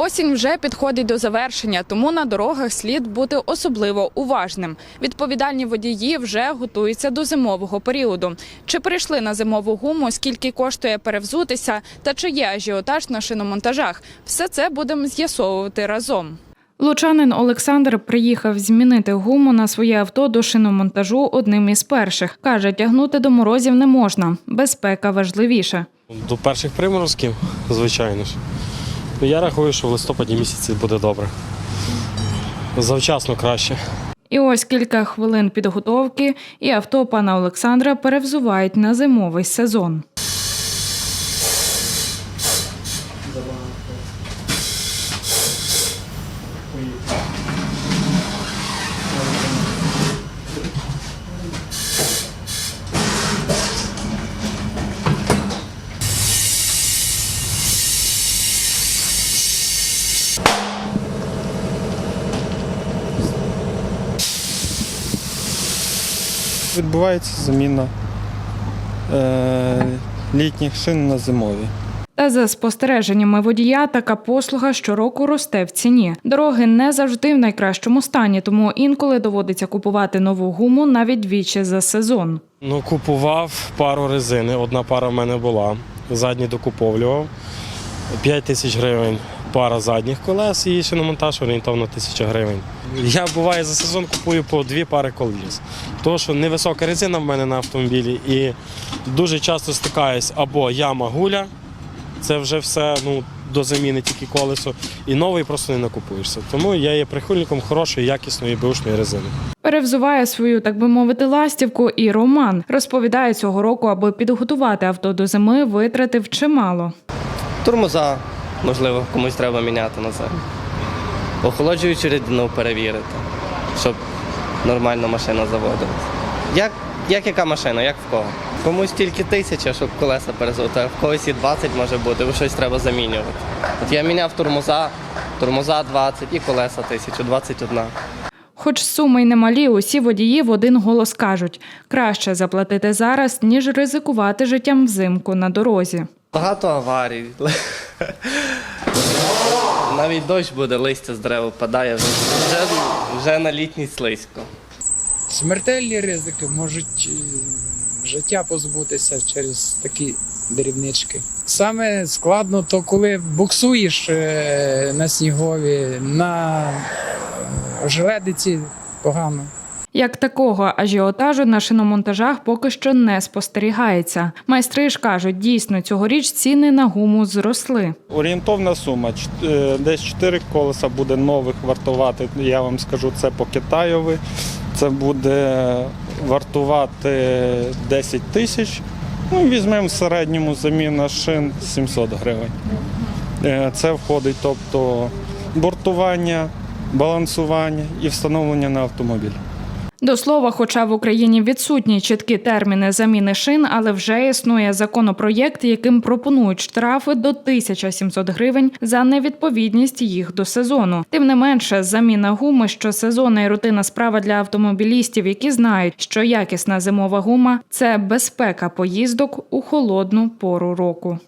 Осінь вже підходить до завершення, тому на дорогах слід бути особливо уважним. Відповідальні водії вже готуються до зимового періоду. Чи прийшли на зимову гуму, скільки коштує перевзутися, та чи є ажіотаж на шиномонтажах? Все це будемо з'ясовувати разом. Лучанин Олександр приїхав змінити гуму на своє авто до шиномонтажу одним із перших. Каже, тягнути до морозів не можна. Безпека важливіше. До перших приморозків, звичайно ж. Ну, Я рахую, що в листопаді місяці буде добре. Завчасно краще. І ось кілька хвилин підготовки, і авто пана Олександра перевзувають на зимовий сезон. Відбувається заміна е, літніх шин на зимові. Та за спостереженнями водія, така послуга щороку росте в ціні. Дороги не завжди в найкращому стані, тому інколи доводиться купувати нову гуму навіть двічі за сезон. Ну, купував пару резини. Одна пара в мене була. Задні докуповлював. 5 тисяч гривень пара задніх колес і ще на монтаж орієнтовно тисяча гривень. Я буває за сезон купую по дві пари коліс. Тому що невисока резина в мене на автомобілі і дуже часто стикаюсь або яма гуля, це вже все ну, до заміни тільки колесо, і новий просто не накупуєшся. Тому я є прихильником хорошої, якісної беушної резини. Перевзуває свою, так би мовити, ластівку і Роман. Розповідає, цього року, аби підготувати авто до зими, витратив чимало. Тормоза, можливо, комусь треба міняти на зиму. Охолоджуючу рідину перевірити, щоб нормально машина заводилась. Як, як яка машина, як в кого? Комусь тільки тисяча, щоб колеса перезути, а в когось і 20 може бути, бо щось треба замінювати. От я міняв тормоза, тормоза 20 і колеса тисячу, 21. Хоч суми й немалі, усі водії в один голос кажуть: краще заплатити зараз, ніж ризикувати життям взимку на дорозі. Багато аварій. Навіть дощ буде, листя з дерев падає, вже, вже, вже на літній слизько. Смертельні ризики можуть е, життя позбутися через такі дрібнички. Саме складно, то коли буксуєш е, на снігові, на желедиці погано. Як такого ажіотажу на шиномонтажах поки що не спостерігається. Майстри ж кажуть, дійсно цьогоріч ціни на гуму зросли. Орієнтовна сума е, десь 4 колеса буде нових вартувати. Я вам скажу, це по Китаєві. Це буде вартувати 10 тисяч. Ну, візьмемо в середньому заміна шин 700 гривень. Е, Це входить, тобто бортування, балансування і встановлення на автомобіль. До слова, хоча в Україні відсутні чіткі терміни заміни шин, але вже існує законопроєкт, яким пропонують штрафи до 1700 гривень за невідповідність їх до сезону. Тим не менше, заміна гуми щосезонна і рутина справа для автомобілістів, які знають, що якісна зимова гума це безпека поїздок у холодну пору року.